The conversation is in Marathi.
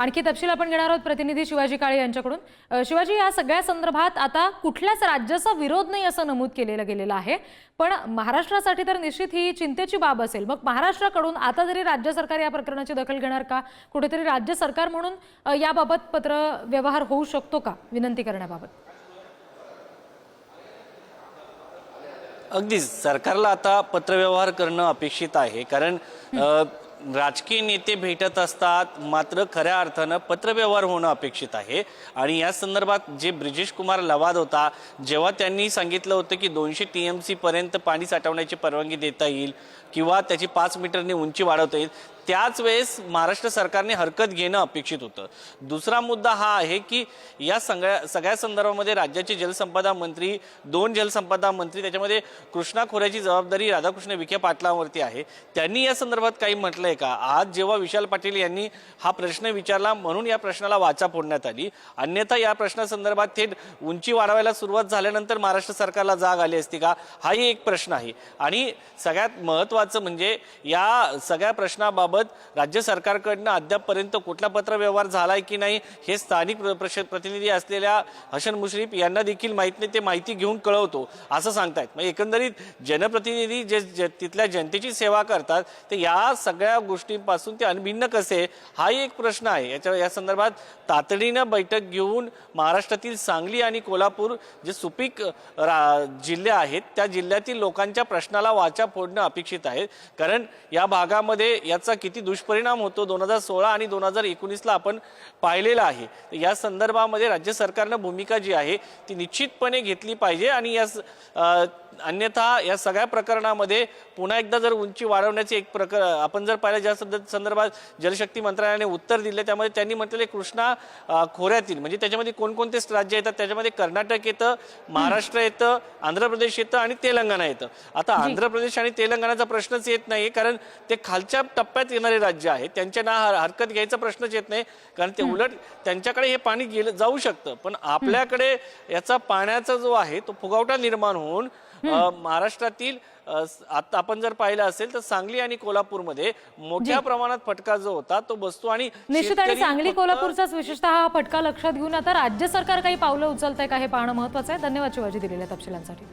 आणखी तपशील आपण घेणार आहोत प्रतिनिधी शिवाजी काळे यांच्याकडून. शिवाजी या सगळ्या संदर्भात आता कुठल्याच राज्याचा विरोध नाही असं नमूद केलेलं गेलेलं आहे. पण महाराष्ट्रासाठी तर निश्चित ही चिंतेची बाब असेल. मग महाराष्ट्राकडून आता जरी राज्य सरकार या प्रकरणाची दखल घेणार का? कुठेतरी राज्य सरकार म्हणून याबाबत पत्र व्यवहार होऊ शकतो का? विनंती करण्याबाबत. अगदीच. सरकारला आता पत्रव्यवहार करणं अपेक्षित आहे. कारण राजकीय नेते भेटत असतात मात्र खऱ्या अर्थानं पत्रव्यवहार होणं अपेक्षित आहे. आणि या संदर्भात जे ब्रिजेश कुमार लवाद होता जेव्हा त्यांनी सांगितलं होतं की दोनशे टी एम पर्यंत पाणी साठवण्याची परवानगी देता येईल किंवा त्याची पाच मीटरने उंची वाढवता येईल त्याच वेळेस महाराष्ट्र सरकारने हरकत घेणं अपेक्षित होतं. दुसरा मुद्दा हा आहे की या सगळ्या सगळ्या संदर्भामध्ये राज्याचे जलसंपदा मंत्री दोन जलसंपदा मंत्री त्याच्यामध्ये कृष्णा खोऱ्याची जबाबदारी राधाकृष्ण विखे पाटलांवरती आहे. त्यांनी या संदर्भात काही म्हटलंय का? आज जेव्हा विशाल पाटील यांनी हा प्रश्न विचारला म्हणून या प्रश्नाला वाचा फोडण्यात आली. अन्यथा या प्रश्नासंदर्भात थेट उंची वाढवायला सुरुवात झाल्यानंतर महाराष्ट्र सरकारला जाग आली असती का? हाही एक प्रश्न आहे. आणि सगळ्यात महत्त्वाचं म्हणजे या सगळ्या प्रश्नाबाबत राज्य सरकारकडनं अद्यापपर्यंत कुठला पत्रव्यवहार झालाय की नाही हे स्थानिक प्र- प्रश- प्रतिनिधी असलेल्या हसन मुश्रीफ यांना देखील माहीत नाही ते माहिती घेऊन कळवतो असं सांगतायत. म्हणजे एकंदरीत जनप्रतिनिधी जे तिथल्या जनतेची सेवा करतात ते या सगळ्या गोष्टींपासून ते अनभिन्न कसे हाही एक प्रश्न आहे. याच्या या संदर्भात तातडीनं बैठक घेऊन महाराष्ट्रातील सांगली आणि कोल्हापूर जे सुपीक रा जिल्हे आहेत त्या जिल्ह्यातील लोकांच्या प्रश्नाला वाचा फोडणं अपेक्षित आहे. कारण या भागामध्ये याचा किती दुष्परिणाम होतो दोन हजार सोळा आणि दोन हजार एकोणीसला आपण पाहिलेला आहे. या संदर्भामध्ये राज्य सरकारनं भूमिका जी आहे ती निश्चितपणे घेतली पाहिजे आणि या अन्यथा या सगळ्या प्रकरणामध्ये पुन्हा एकदा जर उंची वाढवण्याचे एक प्रकर आपण जर पाहिलं ज्या सद- संदर्भात जलशक्ती मंत्रालयाने उत्तर दिले त्यामध्ये त्यांनी म्हटलेले कृष्णा खोऱ्यातील म्हणजे त्याच्यामध्ये कोणकोणते राज्य येतात त्याच्यामध्ये कर्नाटक येतं महाराष्ट्र येतं आंध्र प्रदेश येतं आणि तेलंगणा येतं. आता आंध्र प्रदेश आणि तेलंगणाचा प्रश्नच येत नाही कारण ते खालच्या टप्प्यात येणारे राज्य आहेत त्यांच्या ना हर- हरकत घ्यायचा प्रश्नच येत नाही कारण ते उलट त्यांच्याकडे हे पाणी गेलं जाऊ शकतं. पण आपल्याकडे याचा पाण्याचा जो आहे तो फुगवटा निर्माण होऊन महाराष्ट्रातील आता आपण जर पाहिलं असेल तर सांगली आणि कोल्हापूरमध्ये मोठ्या प्रमाणात फटका जो होता तो बसतो आणि निश्चित आणि सांगली कोल्हापूरचाच विशेषतः हा फटका लक्षात घेऊन आता राज्य सरकार काही पावलं उचलतंय का हे पाहणं महत्वाचं आहे. धन्यवाद शिवाजी दिलेल्या तपशिलांसाठी.